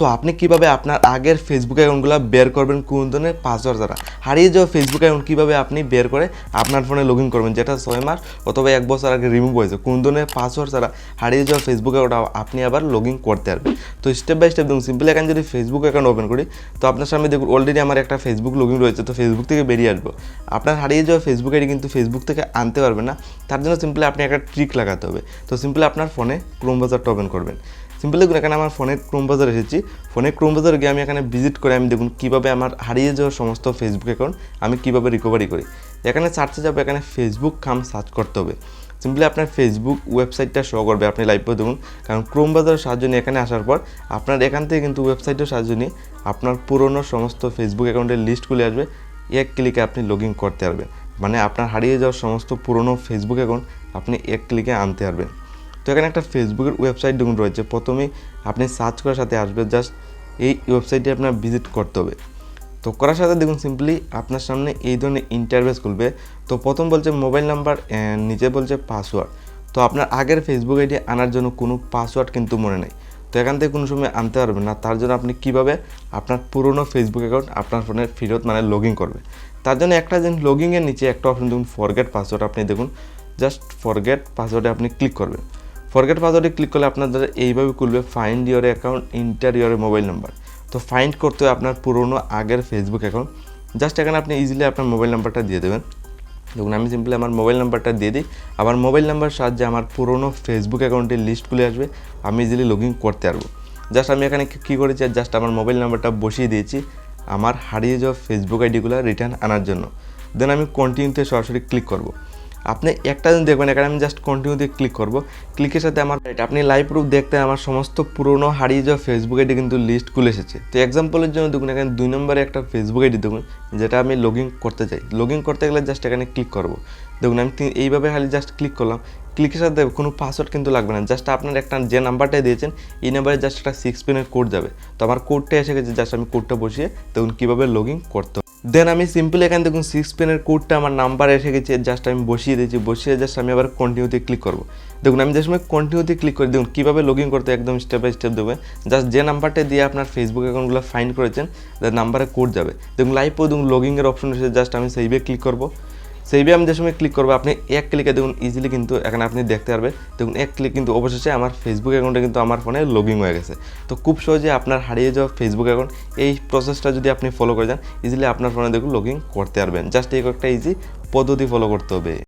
So আপনি কীভাবে আপনার আগের ফেসবুক অ্যাকাউন্টগুলো বের করবেন কোন ধরনের পাসওয়ার্ড দ্বারা? হারিয়ে যাওয়া ফেসবুক অ্যাকাউন্ট কীভাবে আপনি বের করে আপনার ফোনে লগ ইন করবেন? যেটা ছয় মাস অথবা এক বছর আগে রিমুভ হয়েছে, কোন ধরনের পাসওয়ার্ড ছাড়া হারিয়ে যাওয়া ফেসবুক অ্যাকাউন্ট আপনি আবার লগ ইন করতে পারবেন? তো স্টেপ বাই স্টেপ দেখুন সিম্পল এখানে যদি ফেসবুক অ্যাকাউন্ট ওপেন করি, তো আপনার সামনে দেখুন অলরেডি আমার একটা ফেসবুক লগ ইন রয়েছে, তো ফেসবুক থেকে বেরিয়ে আসব। আপনার হারিয়ে যাওয়া ফেসবুক আইডি কিন্তু ফেসবুক থেকে আনতে পারবেন না, তার জন্য সিম্পলি আপনি একটা ট্রিক লাগাতে হবে। তো সিম্পলি আপনার ফোনে ক্রোম বাজারটা ওপেন করবেন। সিম্পলি দেখুন এখানে আমার ফোনে ক্রোম বাজার এসেছি। ফোনে ক্রোম বাজার গিয়ে আমি এখানে ভিজিট করে আমি দেখুন কীভাবে আমার হারিয়ে যাওয়া সমস্ত ফেসবুক অ্যাকাউন্ট আমি কীভাবে রিকভারি করি। এখানে সার্চে যাব, এখানে ফেসবুক খাম সার্চ করতে হবে। সিম্পলি আপনার ফেসবুক ওয়েবসাইটটা শো করবে, আপনি লাইভে দেখুন। কারণ ক্রোম বাজারের সাহায্য নিয়ে এখানে আসার পর আপনার এখান থেকে কিন্তু ওয়েবসাইটের সাহায্য নিয়ে আপনার পুরনো সমস্ত ফেসবুক অ্যাকাউন্টের লিস্ট খুলে আসবে। এক ক্লিকে আপনি লগ ইন করতে পারবেন। মানে আপনার হারিয়ে যাওয়া সমস্ত পুরনো ফেসবুক অ্যাকাউন্ট আপনি এক ক্লিকে আনতে পারবেন। তো এখানে একটা ফেসবুকের ওয়েবসাইট দেখুন রয়েছে। প্রথমেই আপনি সার্চ করার সাথে আসবে জাস্ট এই ওয়েবসাইটে আপনার ভিজিট করতে হবে। তো করার সাথে দেখুন সিম্পলি আপনার সামনে এই ধরনের ইন্টারভেস খুলবে। তো প্রথম বলছে মোবাইল নাম্বার নিচে বলছে পাসওয়ার্ড তো আপনার আগের ফেসবুক আইডি আনার জন্য কোনো পাসওয়ার্ড কিন্তু মনে নেই। তো এখান থেকে কোনো সময় আনতে পারবেন না। তার জন্য আপনি কীভাবে আপনার পুরনো ফেসবুক অ্যাকাউন্ট আপনার ফোনের ফেরত মানে লগ ইন করবে। তার জন্য একটা জিনিস লগ ইনের নিচে একটা অপশন দেখুন ফরগেট পাসওয়ার্ড আপনি দেখুন জাস্ট ফরগেট পাসওয়ার্ডে আপনি ক্লিক করবেন। ফরগেট পাসওয়ার্ডে ক্লিক করলে আপনাদের এইভাবে খুলবে find your account enter your mobile number তো ফাইন্ড করতে হবে আপনার পুরনো আগের ফেসবুক অ্যাকাউন্ট জাস্ট এখানে আপনি ইজিলি আপনার মোবাইল নাম্বারটা দিয়ে দেবেন। দেখুন, আমি সিম্পলি আমার মোবাইল নাম্বারটা দিয়ে দিই। আমার মোবাইল নাম্বার সাহায্যে আমার পুরনো ফেসবুক অ্যাকাউন্টের লিস্ট খুলে আসবে। আমি ইজিলি লগ ইন করতে পারব। জাস্ট আমি এখানে কী করেছি? আর জাস্ট আমার মোবাইল নাম্বারটা বসিয়ে দিয়েছি। আমার হারিয়ে যাওয়া ফেসবুক আইডিগুলো রিটার্ন আনার জন্য। দেন আমি কন্টিনিউতে সরাসরি ক্লিক করব। আপনি একটা দিন দেখবেন, এখানে আমি জাস্ট কন্টিনিউতে ক্লিক করব। ক্লিকের সাথে আমার আপনি লাইভ প্রুফ দেখতে আমার সমস্ত পুরনো হারিয়ে যাওয়া ফেসবুক আইডি কিন্তু লিস্ট খুলে এসেছে। তো এক্সাম্পলের জন্য দেখুন, এখানে দুই নম্বরে একটা ফেসবুক আইডি দেখুন, যেটা আমি লগ করতে চাই। লগ করতে গেলে জাস্ট এখানে ক্লিক করব। দেখুন, আমি এইভাবে খালি জাস্ট ক্লিক করলাম। ক্লিকের সাথে কোনো পাসওয়ার্ড কিন্তু লাগবে না। জাস্ট আপনার একটা যে নাম্বারটা দিয়েছেন, এই নাম্বারে জাস্ট একটা সিক্স পিনের কোড যাবে। তো আমার কোডটা এসে গেছে জাস্ট আমি কোডটা বসিয়ে দেখুন কীভাবে লগ করতে দেন আমি সিম্পল এখানে দেখুন সিক্স পেনের কোডটা আমার নাম্বার এসে গেছে জাস্ট আমি বসিয়ে দিয়েছি, বসিয়ে জাস্ট আমি আবার কন্টিনিউতে ক্লিক করব। দেখুন আমি যে সময় কন্টিনিউতে ক্লিক করি, দেখুন কীভাবে লগ ইন করতে একদম স্টেপ বাই স্টেপ দেবে। জাস্ট যে নাম্বারটা দিয়ে আপনার ফেসবুক অ্যাকাউন্টগুলো ফাইন করেছেন তার নাম্বারে কোড যাবে। দেখুন লাইভও দেখুন লগ ইনের অপশন এসে জাস্ট আমি সেইভাবে ক্লিক করব। সেইভাবে আমি যে সময় ক্লিক করব, আপনি এক ক্লিকে দেখুন ইজিলি কিন্তু এখানে আপনি দেখতে পারবেন দেখুন, এক ক্লিক কিন্তু অবশেষে আমার ফেসবুক অ্যাকাউন্টে কিন্তু আমার ফোনে লগিং হয়ে গেছে। তো খুব সহজে আপনার হারিয়ে যাওয়া ফেসবুক অ্যাকাউন্ট এই প্রসেসটা যদি আপনি ফলো করে যান ইজিলি আপনার ফোনে দেখুন লগিং করতে পারবেন। জাস্ট এই একটা ইজি পদ্ধতি ফলো করতে হবে।